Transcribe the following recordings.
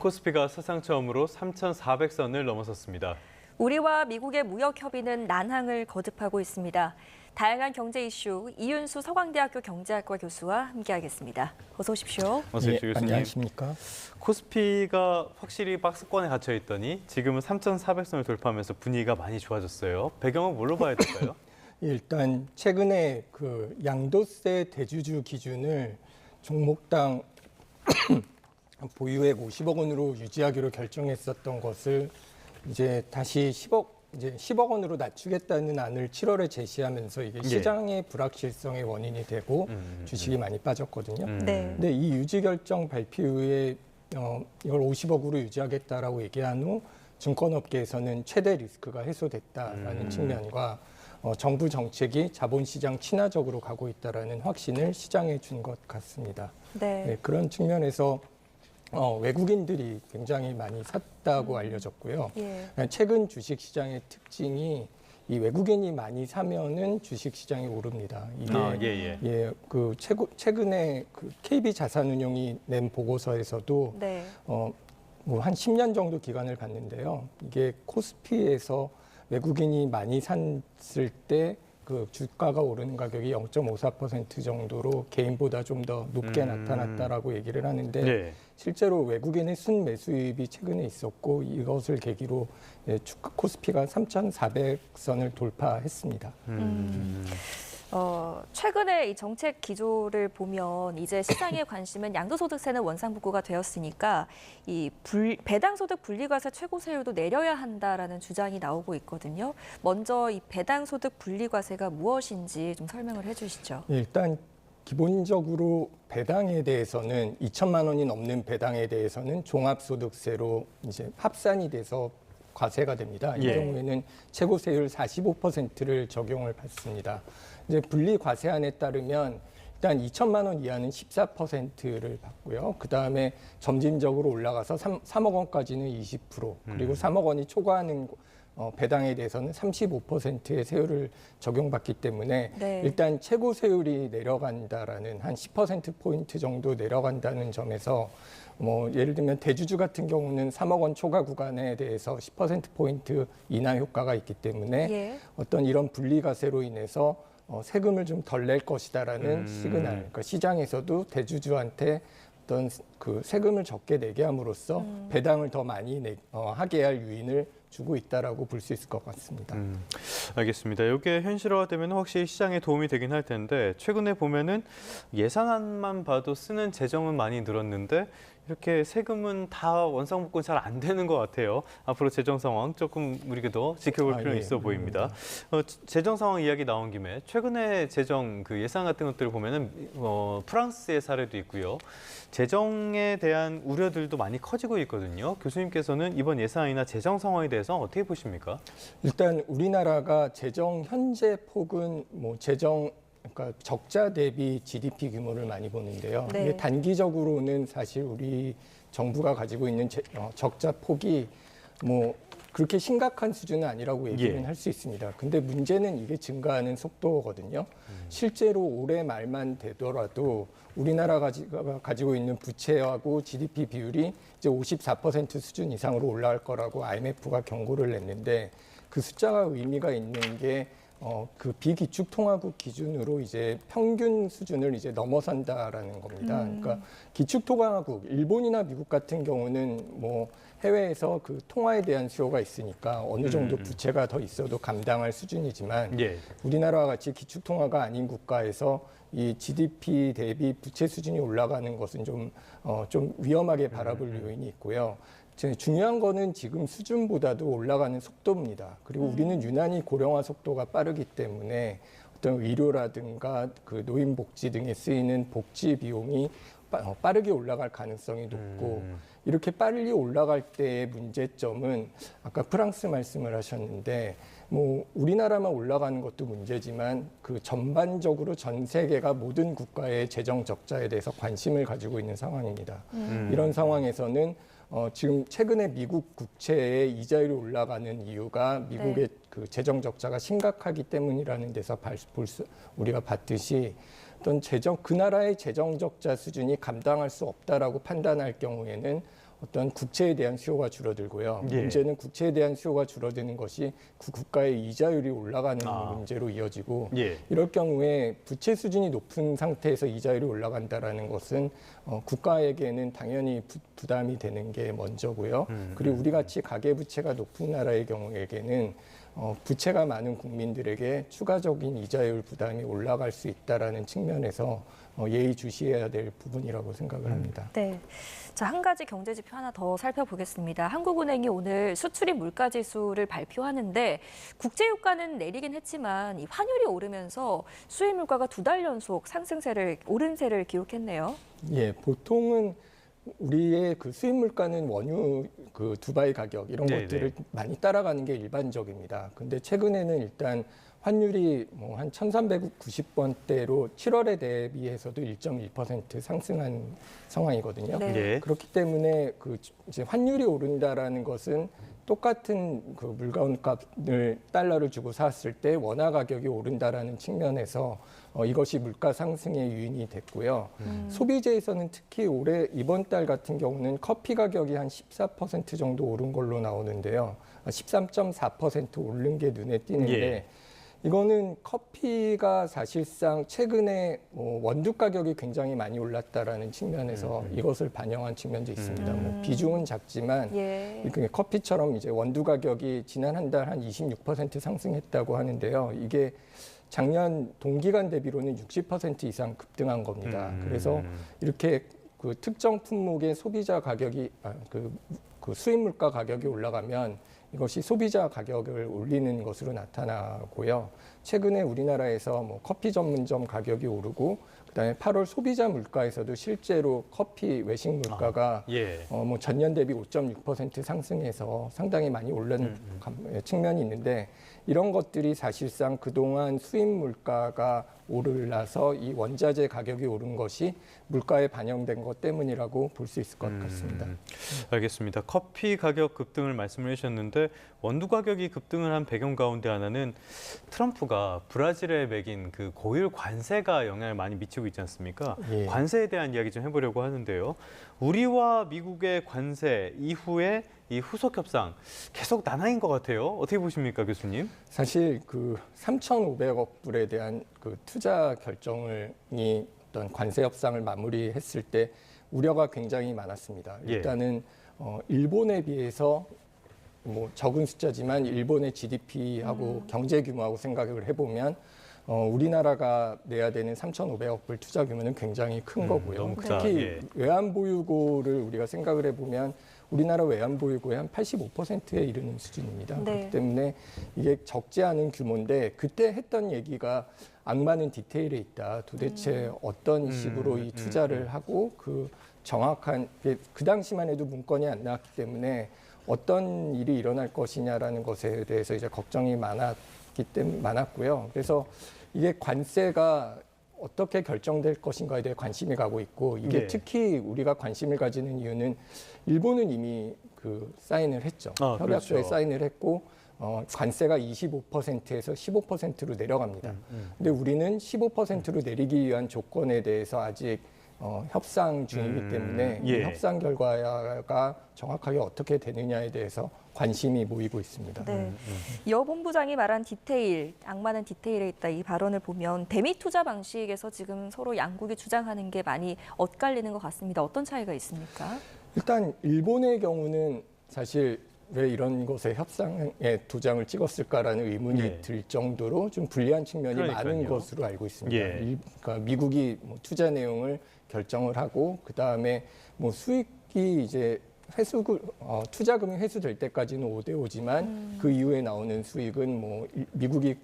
코스피가 사상 처음으로 3,400선을 넘어섰습니다. 우리와 미국의 무역 협의는 난항을 거듭하고 있습니다. 다양한 경제 이슈 이윤수 서강대학교 경제학과 교수와 함께하겠습니다. 어서 오십시오. 어서 예, 오십시오, 교수님. 안녕하십니까? 코스피가 확실히 박스권에 갇혀 있더니 지금은 3,400선을 돌파하면서 분위기가 많이 좋아졌어요. 배경은 뭘로 봐야 될까요? 일단 최근에 그 양도세 대주주 기준을 종목당 보유액 50억 원으로 유지하기로 결정했었던 것을 이제 다시 10억 이제 10억 원으로 낮추겠다는 안을 7월에 제시하면서 이게 예. 시장의 불확실성의 원인이 되고 음, 주식이 많이 빠졌거든요. 음. 네. 근데 이 유지 결정 발표 후에 어, 이걸 50억으로 유지하겠다라고 얘기한 후 증권업계에서는 최대 리스크가 해소됐다라는 음. 측면과 어, 정부 정책이 자본시장 친화적으로 가고 있다라는 확신을 시장에 준 것 같습니다. 네. 네, 그런 측면에서 어, 외국인들이 굉장히 많이 샀다고 알려졌고요. 예. 최근 주식 시장의 특징이 이 외국인이 많이 사면은 주식 시장이 오릅니다. 이게 아, 예, 예. 예, 그 최고, 최근에 그 KB 자산운용이 낸 보고서에서도 네. 어, 뭐 한 10년 정도 기간을 봤는데요. 이게 코스피에서 외국인이 많이 샀을 때 그 주가가 오르는 가격이 0.54% 정도로 개인보다 좀 더 높게 음. 나타났다라고 얘기를 하는데 네. 실제로 외국인의 순매수입이 최근에 있었고 이것을 계기로 예, 주가 코스피가 3,400선을 돌파했습니다. 음. 어, 최근에 이 정책 기조를 보면 이제 시장의 관심은 양도소득세는 원상복구가 되었으니까 이 불, 배당소득 분리과세 최고세율도 내려야 한다라는 주장이 나오고 있거든요. 먼저 이 배당소득 분리과세가 무엇인지 좀 설명을 해주시죠. 예, 일단 기본적으로 배당에 대해서는 2천만 원이 넘는 배당에 대해서는 종합소득세로 이제 합산이 돼서 과세가 됩니다. 이 예. 경우에는 최고 세율 45%를 적용을 받습니다. 이제 분리 과세안에 따르면 일단 2천만 원 이하는 14%를 받고요. 그 다음에 점진적으로 올라가서 3, 3억 원까지는 20% 그리고 음. 3억 원이 초과하는 어, 배당에 대해서는 35%의 세율을 적용받기 때문에 네. 일단 최고 세율이 내려간다라는 한 10% 포인트 정도 내려간다는 점에서 뭐 예를 들면 대주주 같은 경우는 3억 원 초과 구간에 대해서 10% 포인트 인하 효과가 있기 때문에 예. 어떤 이런 분리과세로 인해서 어, 세금을 좀 덜 낼 것이다라는 음. 시그널. 그러니까 시장에서도 대주주한테 어떤 그 세금을 적게 내게 함으로써 음. 배당을 더 많이 내, 어, 하게 할 유인을 주고 있다라고 볼 수 있을 것 같습니다. 음, 알겠습니다. 이게 현실화되면 확실히 시장에 도움이 되긴 할 텐데 최근에 보면은 예산안만 봐도 쓰는 재정은 많이 늘었는데 이렇게 세금은 다 원상 복구 잘 안 되는 것 같아요. 앞으로 재정 상황 조금 우리가 더 지켜볼 아, 필요는 예. 있어 보입니다. 어, 재정 상황 이야기 나온 김에 최근에 재정 그 예산 같은 것들을 보면은 어, 프랑스의 사례도 있고요. 재정에 대한 우려들도 많이 커지고 있거든요. 교수님께서는 이번 예산이나 재정 상황에 대해서 어떻게 보십니까? 일단 우리나라가 재정 현재 폭은 뭐 재정 그러니까 적자 대비 GDP 규모를 많이 보는데요. 네. 이게 단기적으로는 사실 우리 정부가 가지고 있는 재- 어, 적자 폭이 뭐 그렇게 심각한 수준은 아니라고 얘기는 예. 할수 있습니다. 근데 문제는 이게 증가하는 속도거든요. 실제로 올해 말만 되더라도 우리나라가 가지- 가지고 있는 부채하고 GDP 비율이 이제 54% 수준 이상으로 올라갈 거라고 IMF가 경고를 냈는데 그 숫자가 의미가 있는 게 어, 그 비기축 통화국 기준으로 이제 평균 수준을 이제 넘어선다라는 겁니다. 음. 그러니까 기축 통화국, 일본이나 미국 같은 경우는 뭐 해외에서 그 통화에 대한 수요가 있으니까 어느 정도 음, 음. 부채가 더 있어도 감당할 수준이지만 예. 우리나라와 같이 기축 통화가 아닌 국가에서 이 GDP 대비 부채 수준이 올라가는 것은 좀, 어, 좀 위험하게 바라볼 요인이 있고요. 제- 중요한 거는 지금 수준보다도 올라가는 속도입니다. 그리고 우리는 유난히 고령화 속도가 빠르기 때문에 어떤 의료라든가 그 노인 복지 등에 쓰이는 복지 비용이 빠- 어, 빠르게 올라갈 가능성이 높고 음. 이렇게 빨리 올라갈 때의 문제점은 아까 프랑스 말씀을 하셨는데 뭐 우리나라만 올라가는 것도 문제지만 그 전반적으로 전 세계가 모든 국가의 재정 적자에 대해서 관심을 가지고 있는 상황입니다. 음. 이런 상황에서는 어, 지금 최근에 미국 국채의 이자율이 올라가는 이유가 미국의 그 재정 적자가 심각하기 때문이라는 데서 발- 볼 수, 우리가 봤듯이 어떤 재정 그 나라의 재정 적자 수준이 감당할 수 없다라고 판단할 경우에는 어떤 국채에 대한 수요가 줄어들고요. 예. 문제는 국채에 대한 수요가 줄어드는 것이 그 국가의 이자율이 올라가는 아. 문제로 이어지고 예. 이럴 경우에 부채 수준이 높은 상태에서 이자율이 올라간다라는 것은 어, 국가에게는 당연히 부, 부담이 되는 게 먼저고요. 음, 그리고 우리 같이 가계 부채가 높은 나라의 경우에게는 어, 부채가 많은 국민들에게 추가적인 이자율 부담이 올라갈 수 있다라는 측면에서 어, 예의 주시해야 될 부분이라고 생각을 합니다. 네. 자, 한 가지 경제 지표 하나 더 살펴보겠습니다. 한국은행이 오늘 수출입 물가 지수를 발표하는데 국제 유가는 내리긴 했지만 이 환율이 오르면서 수입 물가가 두 달 연속 상승세를 오른세를 기록했네요. 예, 보통은 우리의 그 수입 물가는 원유 그 두바이 가격 이런 네네. 것들을 많이 따라가는 게 일반적입니다. 근데 최근에는 일단 환율이 뭐 한 1,390원대로 7월에 대비해서도 1.1% 상승한 상황이거든요. 네. 예. 그렇기 때문에 그 이제 환율이 오른다라는 것은 똑같은 그 물건값을 달러를 주고 샀을 때 원화 가격이 오른다라는 측면에서 어, 이것이 물가 상승의 요인이 됐고요. 소비재에서는 특히 올해 이번 달 같은 경우는 커피 가격이 한 14% 정도 오른 걸로 나오는데요. 13.4% 오른 게 눈에 띄는데 예. 이거는 커피가 사실상 최근에 뭐 원두 가격이 굉장히 많이 올랐다라는 측면에서 이것을 반영한 측면도 있습니다. 뭐 음. 비중은 작지만 예. 그 커피처럼 이제 원두 가격이 지난 한 달 한 26% 상승했다고 하는데요. 이게 작년 동기간 대비로는 60% 이상 급등한 겁니다. 음. 그래서 이렇게 그 특정 품목의 소비자 가격이 아, 그, 그 수입 물가 가격이 올라가면 이것이 소비자 가격을 올리는 것으로 나타나고요. 최근에 우리나라에서 뭐 커피 전문점 가격이 오르고 그다음에 8월 소비자 물가에서도 실제로 커피 외식 물가가 예. 어, 뭐 전년 대비 5.6% 상승해서 상당히 많이 오른 음, 감- 예, 측면이 있는데 이런 것들이 사실상 그동안 수입 물가가 오르라서 이 원자재 가격이 오른 것이 물가에 반영된 것 때문이라고 볼 수 있을 것 같습니다. 음, 알겠습니다. 커피 가격 급등을 말씀을 해주셨는데 원두 가격이 급등을 한 배경 가운데 하나는 트럼프가 브라질에 매긴 그 고율 관세가 영향을 많이 미치고 있지 않습니까? 예. 관세에 대한 이야기 좀 해보려고 하는데요. 우리와 미국의 관세 이후에 이 후속 협상 계속 난항인 것 같아요. 어떻게 보십니까, 교수님? 사실 그 3,500억 불에 대한 그 투자 결정을 이 어떤 관세 협상을 마무리했을 때 우려가 굉장히 많았습니다. 예. 일단은 어, 일본에 비해서 뭐 적은 숫자지만 일본의 GDP하고 경제 규모하고 생각을 해보면 어, 우리나라가 내야 되는 3,500억 불 투자 규모는 굉장히 큰 음, 거고요. 너무 크다. 특히 예. 외환 보유고를 우리가 생각을 해보면 우리나라 외환 보유고의 한 85%에 이르는 수준입니다. 네. 그렇기 때문에 이게 적지 않은 규모인데 그때 했던 얘기가 악마는 디테일에 있다. 도대체 어떤 음, 식으로 이 음, 투자를 하고 그 정확한 그- 그 당시만 해도 문건이 안 나왔기 때문에 어떤 일이 일어날 것이냐라는 것에 대해서 이제 걱정이 많았기 때문에 많았고요. 그래서 이게 관세가 어떻게 결정될 것인가에 대해 관심이 가고 있고 이게 네. 특히 우리가 관심을 가지는 이유는 일본은 이미 그 사인을 했죠. 아, 협약서에 그렇죠. 사인을 했고 어, 관세가 25%에서 15%로 내려갑니다. 음, 근데 우리는 15%로 내리기 위한 조건에 대해서 아직 어, 협상 중이기 음, 때문에 이 예. 협상 결과가 정확하게 어떻게 되느냐에 대해서 관심이 모이고 있습니다. 네. 여 본부장이 말한 디테일, 악마는 디테일에 있다 이 발언을 보면 대미 투자 방식에서 지금 서로 양국이 주장하는 게 많이 엇갈리는 것 같습니다. 어떤 차이가 있습니까? 일단 일본의 경우는 사실 왜 이런 것에 협상에 도장을 찍었을까라는 의문이 예. 들 정도로 좀 불리한 측면이 많은 그러니까요. 것으로 알고 있습니다. 예. 일- 그러니까 미국이 뭐 투자 내용을 결정을 하고 그 다음에 뭐 수익이 이제 회수 어, 투자금이 회수될 때까지는 5대 5지만 그 이후에 나오는 수익은 뭐 일- 미국이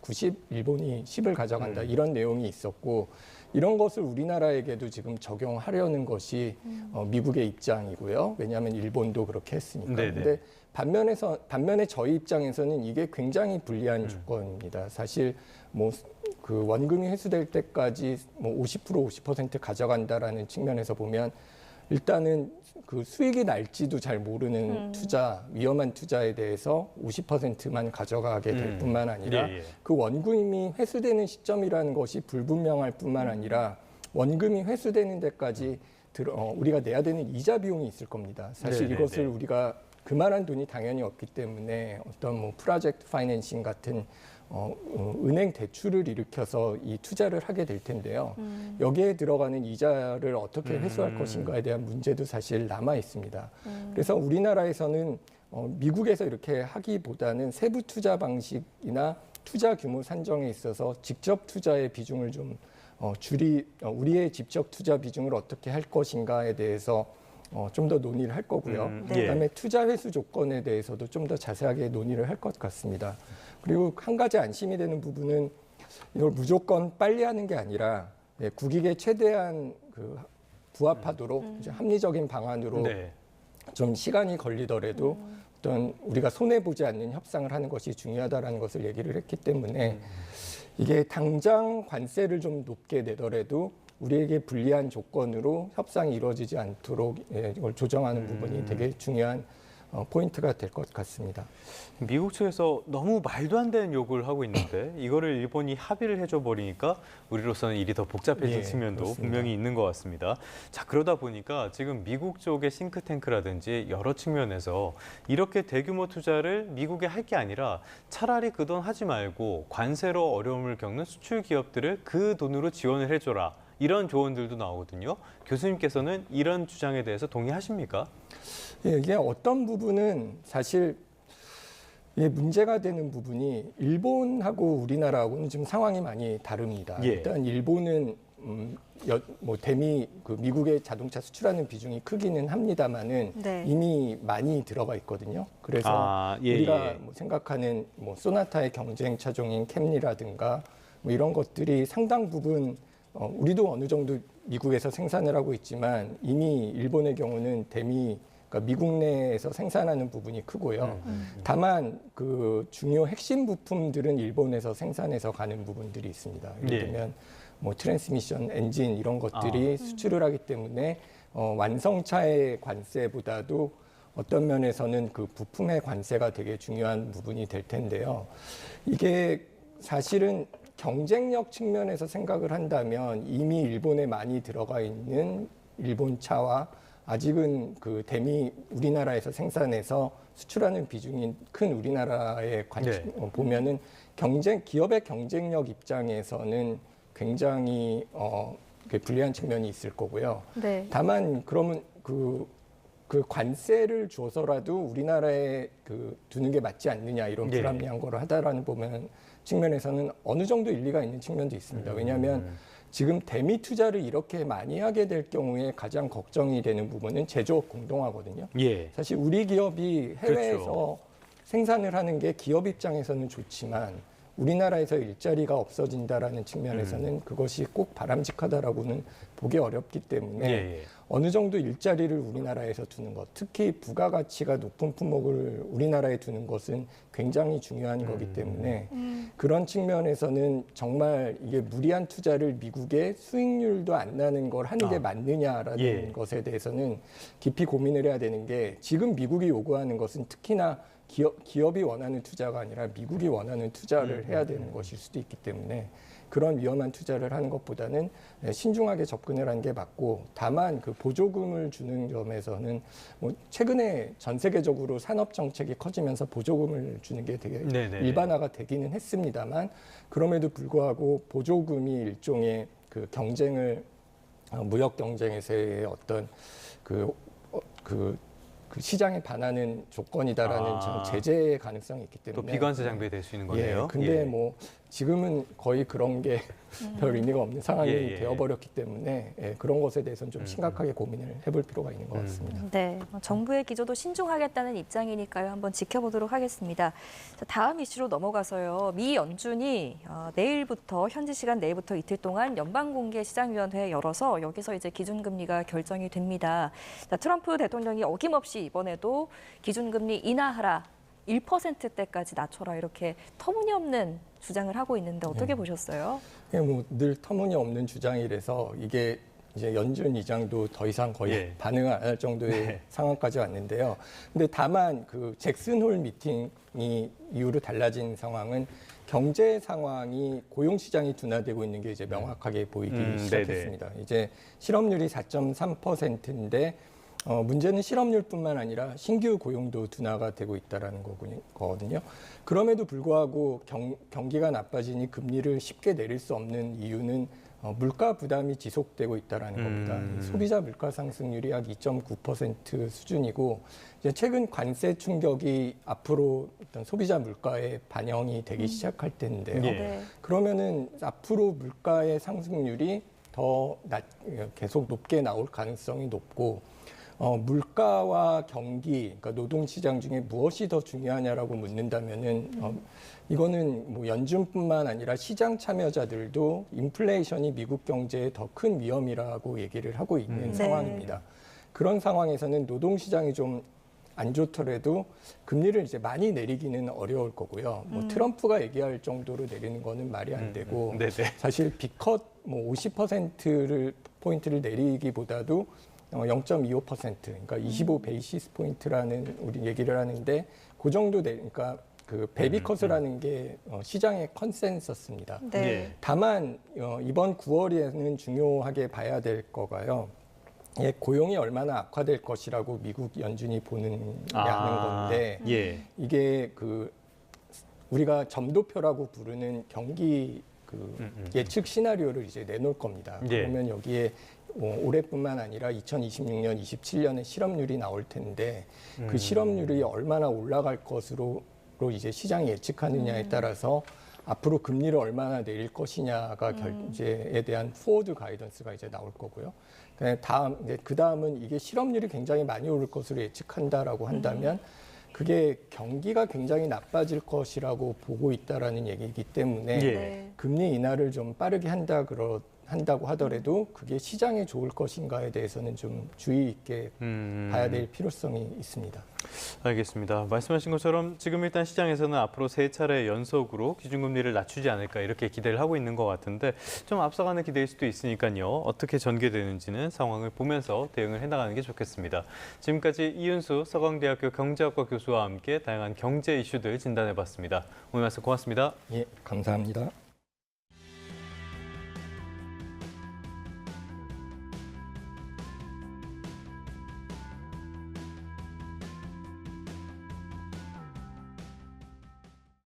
90, 일본이 10을 가져간다 음. 이런 내용이 있었고 이런 것을 우리나라에게도 지금 적용하려는 것이 어, 미국의 입장이고요. 왜냐하면 일본도 그렇게 했으니까. 네네. 근데 반면에서 반면에 저희 입장에서는 이게 굉장히 불리한 음. 조건입니다. 사실 뭐 그 원금이 회수될 때까지 뭐 50% 50% 가져간다라는 측면에서 보면 일단은 그 수익이 날지도 잘 모르는 음. 투자, 위험한 투자에 대해서 50%만 가져가게 될 음. 뿐만 아니라 예, 예. 그 원금이 회수되는 시점이라는 것이 불분명할 뿐만 아니라 원금이 회수되는 데까지 들어, 어, 우리가 내야 되는 이자 비용이 있을 겁니다. 사실 네네네. 이것을 우리가 그만한 돈이 당연히 없기 때문에 어떤 뭐 프로젝트 파이낸싱 같은 어, 어, 은행 대출을 일으켜서 이 투자를 하게 될 텐데요. 음. 여기에 들어가는 이자를 어떻게 회수할 음. 것인가에 대한 문제도 사실 남아 있습니다. 음. 그래서 우리나라에서는 어, 미국에서 이렇게 하기보다는 세부 투자 방식이나 투자 규모 산정에 있어서 직접 투자의 비중을 좀 어, 줄이 어, 우리의 직접 투자 비중을 어떻게 할 것인가에 대해서 어, 좀 더 논의를 할 거고요. 음, 네. 그다음에 투자 회수 조건에 대해서도 좀 더 자세하게 논의를 할 것 같습니다. 그리고 한 가지 안심이 되는 부분은 이걸 무조건 빨리 하는 게 아니라 예, 국익에 최대한 그 부합하도록 이제 합리적인 방안으로 네. 좀 시간이 걸리더라도 음. 어떤 우리가 손해 보지 않는 협상을 하는 것이 중요하다라는 것을 얘기를 했기 때문에 이게 당장 관세를 좀 높게 내더라도 우리에게 불리한 조건으로 협상이 이루어지지 않도록 예, 이걸 조정하는 부분이 되게 중요한 어, 포인트가 될 것 같습니다. 미국 측에서 너무 말도 안 되는 요구를 하고 있는데 이거를 일본이 합의를 해줘 버리니까 우리로서는 일이 더 복잡해진 예, 측면도 그렇습니다. 분명히 있는 것 같습니다. 자 그러다 보니까 지금 미국 쪽의 싱크탱크라든지 여러 측면에서 이렇게 대규모 투자를 미국에 할 게 아니라 차라리 그 돈 하지 말고 관세로 어려움을 겪는 수출 기업들을 그 돈으로 지원을 해줘라. 이런 조언들도 나오거든요. 교수님께서는 이런 주장에 대해서 동의하십니까? 예, 이게 어떤 부분은 사실 이게 문제가 되는 부분이 일본하고 우리나라하고는 지금 상황이 많이 다릅니다. 예. 일단 일본은 음, 여, 뭐 대미 그 미국의 자동차 수출하는 비중이 크기는 합니다만은 네. 이미 많이 들어가 있거든요. 그래서 아, 예, 우리가 예. 뭐 생각하는 뭐 소나타의 경쟁 차종인 캠리라든가 뭐 이런 것들이 상당 부분 어, 우리도 어느 정도 미국에서 생산을 하고 있지만 이미 일본의 경우는 대미 그러니까 미국 내에서 생산하는 부분이 크고요. 음, 다만 그 중요 핵심 부품들은 일본에서 생산해서 가는 부분들이 있습니다. 예를 예. 들면 뭐 트랜스미션 엔진 이런 것들이 아. 수출을 하기 때문에 어, 완성차의 관세보다도 어떤 면에서는 그 부품의 관세가 되게 중요한 부분이 될 텐데요. 이게 사실은 경쟁력 측면에서 생각을 한다면 이미 일본에 많이 들어가 있는 일본 차와 아직은 그 대미 우리나라에서 생산해서 수출하는 비중이 큰 우리나라의 관심 네. 어, 보면은 경쟁 기업의 경쟁력 입장에서는 굉장히 어, 그 불리한 측면이 있을 거고요. 네. 다만 그러면 그, 그 관세를 줘서라도 우리나라에 그 두는 게 맞지 않느냐 이런 예. 불합리한 거를 하다라는 보면 측면에서는 어느 정도 일리가 있는 측면도 있습니다. 왜냐하면 지금 대미 투자를 이렇게 많이 하게 될 경우에 가장 걱정이 되는 부분은 제조업 공동화거든요. 예. 사실 우리 기업이 해외에서 그렇죠. 생산을 하는 게 기업 입장에서는 좋지만 우리나라에서 일자리가 없어진다라는 측면에서는 그것이 꼭 바람직하다라고는 보기 어렵기 때문에 예, 예. 어느 정도 일자리를 우리나라에서 두는 것, 특히 부가가치가 높은 품목을 우리나라에 두는 것은 굉장히 중요한 거기 때문에 음. 그런 측면에서는 정말 이게 무리한 투자를 미국의 수익률도 안 나는 걸 하는 게 아. 맞느냐라는 예. 것에 대해서는 깊이 고민을 해야 되는 게 지금 미국이 요구하는 것은 특히나 기업, 기업이 원하는 투자가 아니라 미국이 원하는 투자를 음, 해야 되는 것일 수도 있기 때문에 그런 위험한 투자를 하는 것보다는 신중하게 접근을 하는 게 맞고 다만 그 보조금을 주는 점에서는 뭐 최근에 전 세계적으로 산업 정책이 커지면서 보조금을 주는 게 되게 네네. 일반화가 되기는 했습니다만 그럼에도 불구하고 보조금이 일종의 그 경쟁을 어, 무역 경쟁에서의 어떤 그, 어, 그, 그 시장에 반하는 조건이다라는 아. 제재의 가능성이 있기 또 때문에 비관세 장벽이 될 수 있는 거네요. 예, 근데 예. 뭐 지금은 거의 그런 게 별 의미가 없는 상황이 예, 예. 되어버렸기 때문에 예, 그런 것에 대해서는 좀 음, 심각하게 고민을 해볼 필요가 있는 것 음. 같습니다. 네, 뭐 정부의 기조도 신중하겠다는 입장이니까요. 한번 지켜보도록 하겠습니다. 자, 다음 이슈로 넘어가서요. 미 연준이 어, 내일부터 현지 시간 내일부터 이틀 동안 연방공개 시장위원회 열어서 여기서 이제 기준금리가 결정이 됩니다. 자, 트럼프 대통령이 어김없이 이번에도 기준금리 인하하라. 1%대까지 낮춰라 이렇게 터무니없는 주장을 하고 있는데 어떻게 네. 보셨어요? 뭐늘 터무니없는 주장이라서 이게 이제 연준 의장도 더 이상 거의 예. 반응을 안할 정도의 네. 상황까지 왔는데요. 근데 다만 그 잭슨 홀 미팅이 이후로 달라진 상황은 경제 상황이 고용 시장이 둔화되고 있는 게 이제 명확하게 보이기 음, 시작했습니다. 이제 실업률이 4.3%인데 어, 문제는 실업률뿐만 아니라 신규 고용도 둔화가 되고 있다라는 거거든요. 그럼에도 불구하고 경, 경기가 나빠지니 금리를 쉽게 내릴 수 없는 이유는 어, 물가 부담이 지속되고 있다라는 겁니다. 음. 소비자 물가 상승률이 약 2.9% 수준이고 이제 최근 관세 충격이 앞으로 어떤 소비자 물가에 반영이 되기 시작할 텐데요. 예. 네. 그러면은 앞으로 물가의 상승률이 더 낮, 계속 높게 나올 가능성이 높고 어, 물가와 경기, 그러니까 노동시장 중에 무엇이 더 중요하냐라고 묻는다면은 어, 이거는 뭐 연준뿐만 아니라 시장 참여자들도 인플레이션이 미국 경제에 더 큰 위험이라고 얘기를 하고 있는 음. 네. 상황입니다. 그런 상황에서는 노동시장이 좀안 좋더라도 금리를 이제 많이 내리기는 어려울 거고요. 뭐 트럼프가 얘기할 정도로 내리는 거는 말이 안 되고 음, 네네. 사실 비컷 뭐 50%를 포인트를 내리기보다도 어, 0.25% 그러니까 25 베이시스 포인트라는 우리 얘기를 하는데 그 정도 내 그러니까 그 베비컷이라는 게 어, 시장의 컨센서스입니다. 네. 예. 다만 어, 이번 9월에는 중요하게 봐야 될 거가요. 예, 고용이 얼마나 악화될 것이라고 미국 연준이 보느냐는 건데 예. 이게 그 우리가 점도표라고 부르는 경기 그 음, 음. 예측 시나리오를 이제 내놓을 겁니다. 예. 그러면 여기에 어, 올해뿐만 아니라 2026년, 27년에 실업률이 나올 텐데 음. 그 실업률이 얼마나 올라갈 것으로 로 이제 시장이 예측하느냐에 따라서 앞으로 금리를 얼마나 내릴 것이냐가 결제에 대한 포워드 가이던스가 이제 나올 거고요. 그다음에 다음 이제 그 다음은 이게 실업률이 굉장히 많이 오를 것으로 예측한다라고 한다면 그게 경기가 굉장히 나빠질 것이라고 보고 있다라는 얘기이기 때문에 예. 네. 금리 인하를 좀 빠르게 한다 그러 한다고 하더라도 그게 시장에 좋을 것인가에 대해서는 좀 주의 있게 음. 봐야 될 필요성이 있습니다. 알겠습니다. 말씀하신 것처럼 지금 일단 시장에서는 앞으로 세 차례 연속으로 기준금리를 낮추지 않을까 이렇게 기대를 하고 있는 것 같은데 좀 앞서가는 기대일 수도 있으니까요. 어떻게 전개되는지는 상황을 보면서 대응을 해나가는 게 좋겠습니다. 지금까지 이윤수 서강대학교 경제학과 교수와 함께 다양한 경제 이슈들 진단해봤습니다. 오늘 말씀 고맙습니다. 예, 감사합니다.